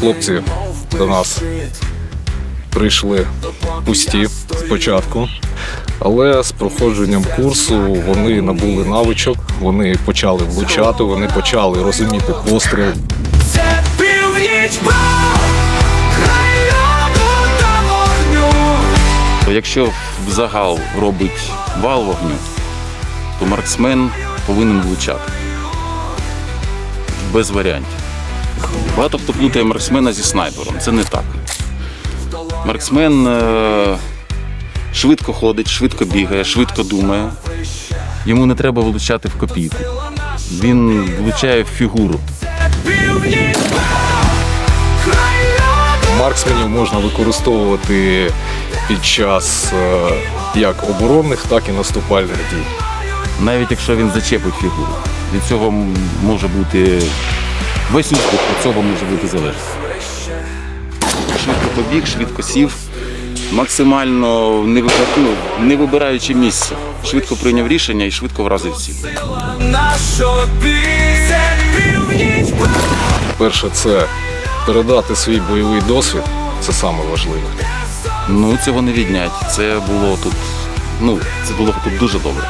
Хлопці до нас прийшли пусті спочатку, але з проходженням курсу вони набули навичок, вони почали влучати, вони почали розуміти постріл. Це північ бо край льоду та вогню. Якщо в загал робить вал вогню, то марксмен повинен влучати. Без варіантів. Багато хто плутає марксмена зі снайпером. Це не так. Марксмен е, швидко ходить, швидко бігає, швидко думає. Йому не треба влучати в копійку. Він влучає в фігуру. Марксменів можна використовувати під час е, як оборонних, так і наступальних дій. Навіть якщо він зачепить фігуру. Від цього може бути весь успіх від цього може бути залежить. Швидко побіг, швидко сів, максимально не, вибира- ну, не вибираючи місце. Швидко прийняв рішення і швидко вразив ціль. Перше, це передати свій бойовий досвід, це саме важливе. Ну, цього не віднять. Це було тут. Ну, це було тут дуже добре.